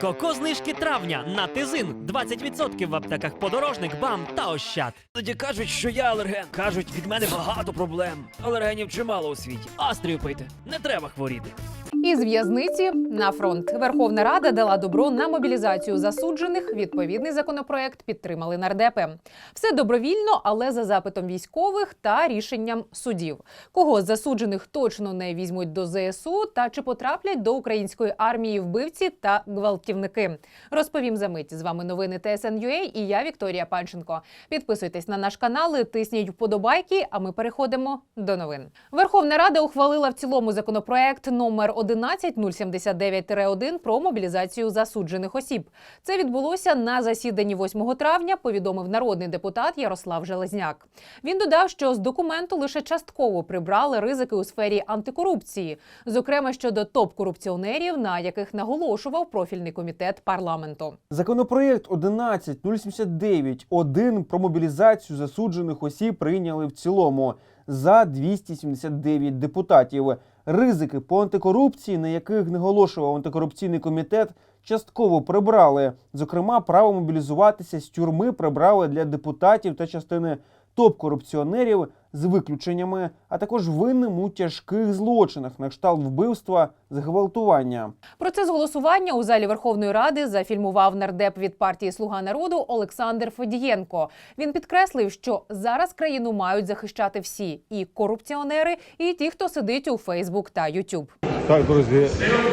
Коко знижки травня на тизин 20% в аптеках подорожник, бам та ощад. Тоді кажуть, що я алерген. Кажуть, від мене багато проблем. Алергенів чимало у світі. Астрію пити. Не треба хворіти. Із в'язниці на фронт Верховна Рада дала добро на мобілізацію засуджених. Відповідний законопроект підтримали нардепи. Все добровільно, але за запитом військових та рішенням судів. Кого з засуджених точно не візьмуть до ЗСУ та чи потраплять до української армії вбивці та гвалтівники. Розповім за мить. З вами новини ТСН.UA і я Вікторія Панченко. Підписуйтесь на наш канал, тисніть вподобайки. А ми переходимо до новин. Верховна Рада ухвалила в цілому законопроект номер 11079-1 про мобілізацію засуджених осіб. Це відбулося на засіданні 8 травня. Повідомив народний депутат Ярослав Железняк. Він додав, що з документу лише частково прибрали ризики у сфері антикорупції, зокрема щодо топ-корупціонерів, на яких наголошував профільний комітет парламенту. Законопроєкт 11079-1 про мобілізацію засуджених осіб прийняли в цілому за 279 депутатів. Ризики по антикорупції, на яких наголошував антикорупційний комітет, частково прибрали. Зокрема, право мобілізуватися з тюрми прибрали для депутатів та частини топ-корупціонерів з виключеннями, а також винним у тяжких злочинах на кшталт вбивства, зґвалтування. Процес голосування у залі Верховної Ради зафільмував нардеп від партії Слуга народу Олександр Федієнко. Він підкреслив, що зараз країну мають захищати всі і корупціонери, і ті, хто сидить у Фейсбук та Ютуб. Так, друзі,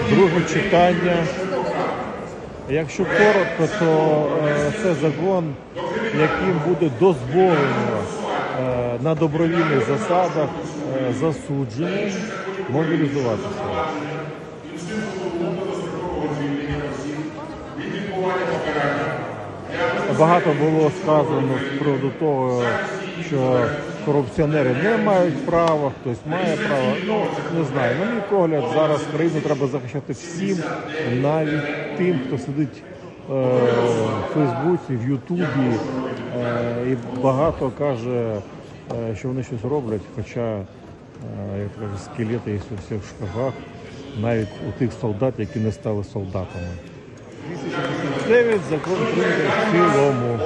друге читання. Якщо коротко, то е, це закон, яким буде дозволено на добровільних засадах е, засудженим мобілізуватися. Багато було сказано з приводу того, що корупціонери не мають права, хтось має право. Ну не знаю. На мій погляд, зараз країну треба захищати всім, навіть тим, хто сидить е, в Фейсбуці, в Ютубі е, і багато каже, що вони щось роблять, хоча е, як кажуть, скелети є у всіх шкафах, навіть у тих солдат, які не стали солдатами. 289 закон в цілому.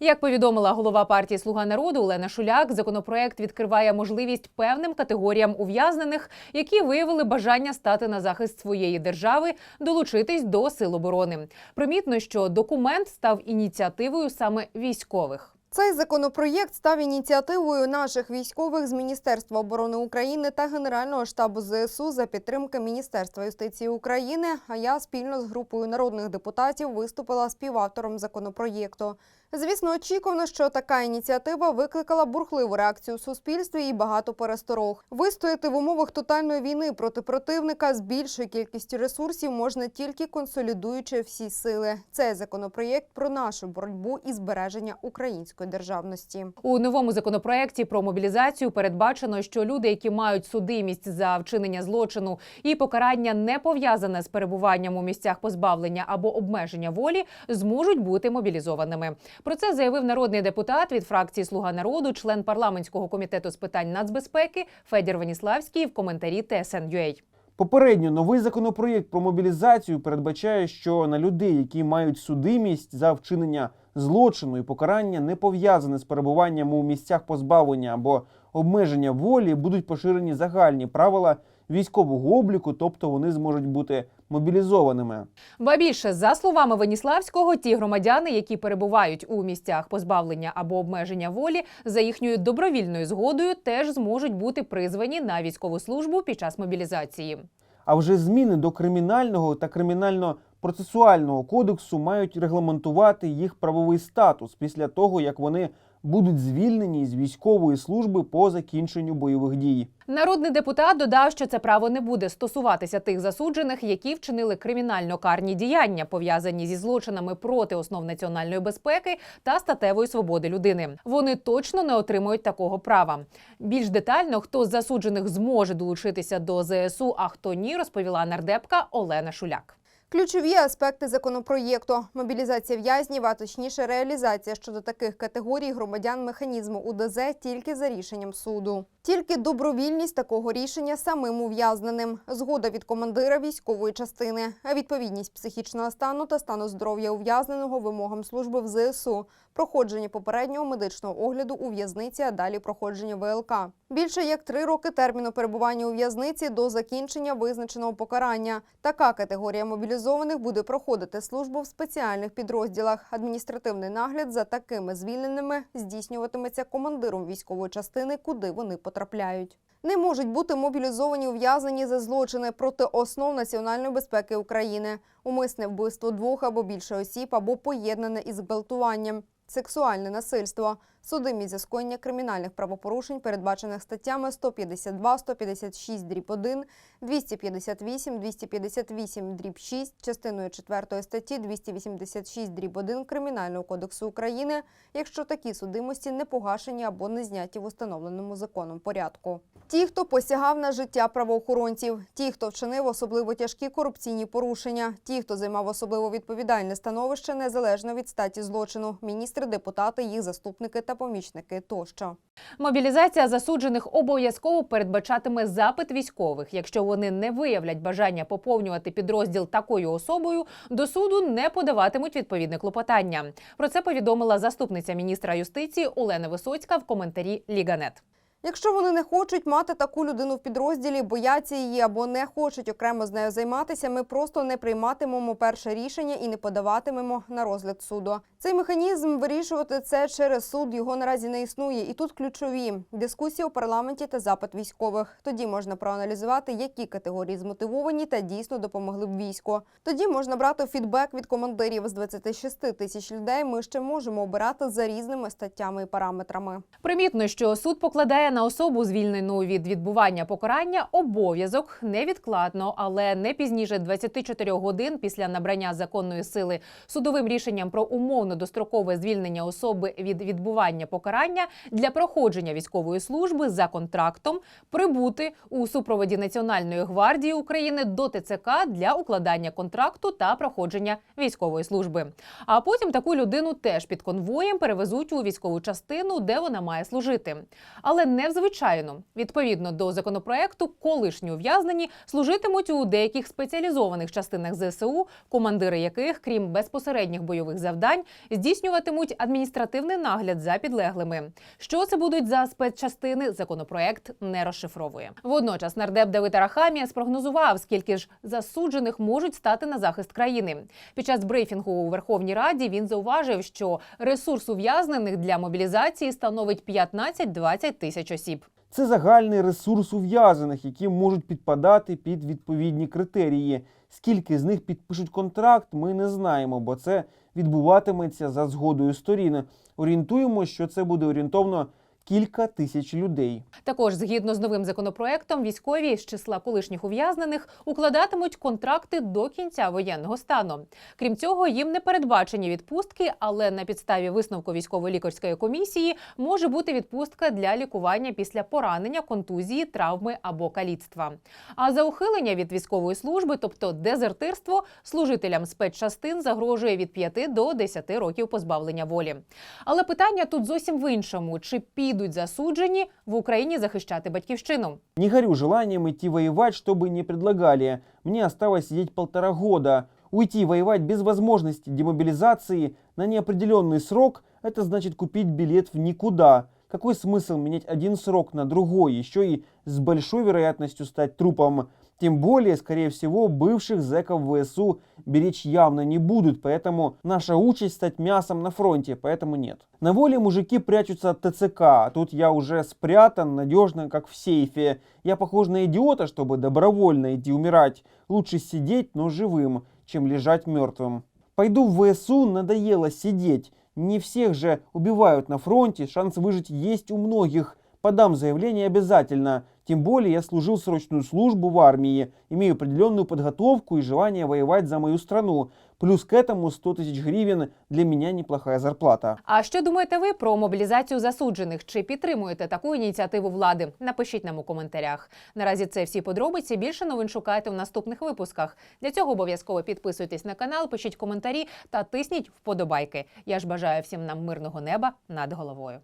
Як повідомила голова партії Слуга народу Олена Шуляк, законопроект відкриває можливість певним категоріям ув'язнених, які виявили бажання стати на захист своєї держави, долучитись до сил оборони. Примітно, що документ став ініціативою саме військових. Цей законопроєкт став ініціативою наших військових з Міністерства оборони України та Генерального штабу ЗСУ за підтримки Міністерства юстиції України. А я спільно з групою народних депутатів виступила співавтором законопроєкту. Звісно, очікувано, що така ініціатива викликала бурхливу реакцію в суспільстві і багато пересторог. Вистояти в умовах тотальної війни проти противника з більшою кількістю ресурсів можна тільки консолідуючи всі сили. Цей законопроєкт про нашу боротьбу і збереження української державності. У новому законопроекті про мобілізацію передбачено, що люди, які мають судимість за вчинення злочину і покарання не пов'язане з перебуванням у місцях позбавлення або обмеження волі, зможуть бути мобілізованими. Про це заявив народний депутат від фракції Слуга народу, член парламентського комітету з питань нацбезпеки Федір Веніславський в коментарі ТСН.UA. Попередньо новий законопроєкт про мобілізацію передбачає, що на людей, які мають судимість за вчинення злочину і покарання, не пов'язане з перебуванням у місцях позбавлення або обмеження волі, будуть поширені загальні правила військового обліку, тобто вони зможуть бути мобілізованими. Ба більше, за словами Веніславського, ті громадяни, які перебувають у місцях позбавлення або обмеження волі, за їхньою добровільною згодою, теж зможуть бути призвані на військову службу під час мобілізації. А вже зміни до кримінального та кримінально-процесуального кодексу мають регламентувати їх правовий статус після того, як вони будуть звільнені з військової служби по закінченню бойових дій. Народний депутат додав, що це право не буде стосуватися тих засуджених, які вчинили кримінально-карні діяння, пов'язані зі злочинами проти основ національної безпеки та статевої свободи людини. Вони точно не отримують такого права. Більш детально, хто з засуджених зможе долучитися до ЗСУ, а хто ні, розповіла нардепка Олена Шуляк. Ключові аспекти законопроєкту: мобілізація в'язнів, а точніше реалізація щодо таких категорій громадян механізму УДЗ тільки за рішенням суду. Тільки добровільність такого рішення самим ув'язненим, згода від командира військової частини, а відповідність психічного стану та стану здоров'я ув'язненого вимогам служби в ЗСУ, проходження попереднього медичного огляду у в'язниці, а далі проходження ВЛК. Більше як три роки терміну перебування у в'язниці до закінчення визначеного покарання. Така категорія мобілізованих буде проходити службу в спеціальних підрозділах. Адміністративний нагляд за такими звільненими здійснюватиметься командиром військової частини, куди вони потрапляють. Не можуть бути мобілізовані ув'язнені за злочини проти основ національної безпеки України, умисне вбивство двох або більше осіб, або поєднане із гвалтуванням, сексуальне насильство, судимість за скоєння кримінальних правопорушень, передбачених статтями 152, 156 дріб 1, 258, 258 дріб 6, частиною 4 статті 286 дріб 1 Кримінального кодексу України, якщо такі судимості не погашені або не зняті в установленому законом порядку. Ті, хто посягав на життя правоохоронців, ті, хто вчинив особливо тяжкі корупційні порушення, ті, хто займав особливо відповідальне становище незалежно від статі злочину, міністри, депутати, їх заступники та помічники тощо. Мобілізація засуджених обов'язково передбачатиме запит військових. Якщо вони не виявлять бажання поповнювати підрозділ такою особою, до суду не подаватимуть відповідне клопотання. Про це повідомила заступниця міністра юстиції Олена Висоцька в коментарі Ліганет. Якщо вони не хочуть мати таку людину в підрозділі, бояться її або не хочуть окремо з нею займатися, ми просто не прийматимемо перше рішення і не подаватимемо на розгляд суду. Цей механізм вирішувати це через суд його наразі не існує. І тут ключові дискусії у парламенті та запит військових. Тоді можна проаналізувати, які категорії змотивовані та дійсно допомогли б війську. Тоді можна брати фідбек від командирів з 26 тисяч людей. Ми ще можемо обирати за різними статтями і параметрами. Примітно, що суд покладає на особу, звільнену від відбування покарання, обов'язок невідкладно, але не пізніше 24 годин після набрання законної сили судовим рішенням про умовно дострокове звільнення особи від відбування покарання для проходження військової служби за контрактом прибути у супроводі Національної гвардії України до ТЦК для укладання контракту та проходження військової служби. А потім таку людину теж під конвоєм перевезуть у військову частину, де вона має служити. Але не в звичайну. Відповідно до законопроекту, колишні ув'язнені служитимуть у деяких спеціалізованих частинах ЗСУ, командири яких, крім безпосередніх бойових завдань, здійснюватимуть адміністративний нагляд за підлеглими. Що це будуть за спецчастини? Законопроект не розшифровує. Водночас нардеп Давид Арахамія спрогнозував, скільки ж засуджених можуть стати на захист країни. Під час брифінгу у Верховній Раді він зауважив, що ресурс ув'язнених для мобілізації становить 15-20 тисяч осіб. Це загальний ресурс ув'язаних, які можуть підпадати під відповідні критерії. Скільки з них підпишуть контракт, ми не знаємо, бо це відбуватиметься за згодою сторін. Орієнтуємо, що це буде орієнтовно кілька тисяч людей. Також згідно з новим законопроектом, військові з числа колишніх ув'язнених укладатимуть контракти до кінця воєнного стану. Крім цього, їм не передбачені відпустки, але на підставі висновку військово-лікарської комісії може бути відпустка для лікування після поранення, контузії, травми або каліцтва. А за ухилення від військової служби, тобто дезертирство, служителям спецчастин загрожує від 5 до 10 років позбавлення волі. Але питання тут зовсім в іншому: чи підуть засуджені в Україні захищати батьківщину? Не горю желанием идти воевать, что бы ни предлагали. Мне осталось сидеть полтора года. Уйти воевать без возможности демобилизации на неопределенный срок – это значит купить билет в никуда. Какой смысл менять один срок на другой, еще и с большой вероятностью стать трупом? Тем более, скорее всего, бывших зэков ВСУ беречь явно не будут, поэтому наша участь стать мясом на фронте, поэтому нет. На воле мужики прячутся от ТЦК, а тут я уже спрятан надежно, как в сейфе. Я похож на идиота, чтобы добровольно идти умирать. Лучше сидеть, но живым, чем лежать мертвым. Пойду в ВСУ, надоело сидеть. Не всех же убивают на фронте, шанс выжить есть у многих. Подам заявление обязательно. Тем более я служил срочную службу в армии, имею определенную подготовку и желание воевать за мою страну. Плюс к этому 100 тысяч гривен для меня неплохая зарплата. А що думаєте ви про мобілізацію засуджених? Чи підтримуєте таку ініціативу влади? Напишіть нам у коментарях. Наразі це всі подробиці. Більше новин шукайте в наступних випусках. Для цього обов'язково підписуйтесь на канал, пишіть коментарі та тисніть вподобайки. Я ж бажаю всім нам мирного неба над головою.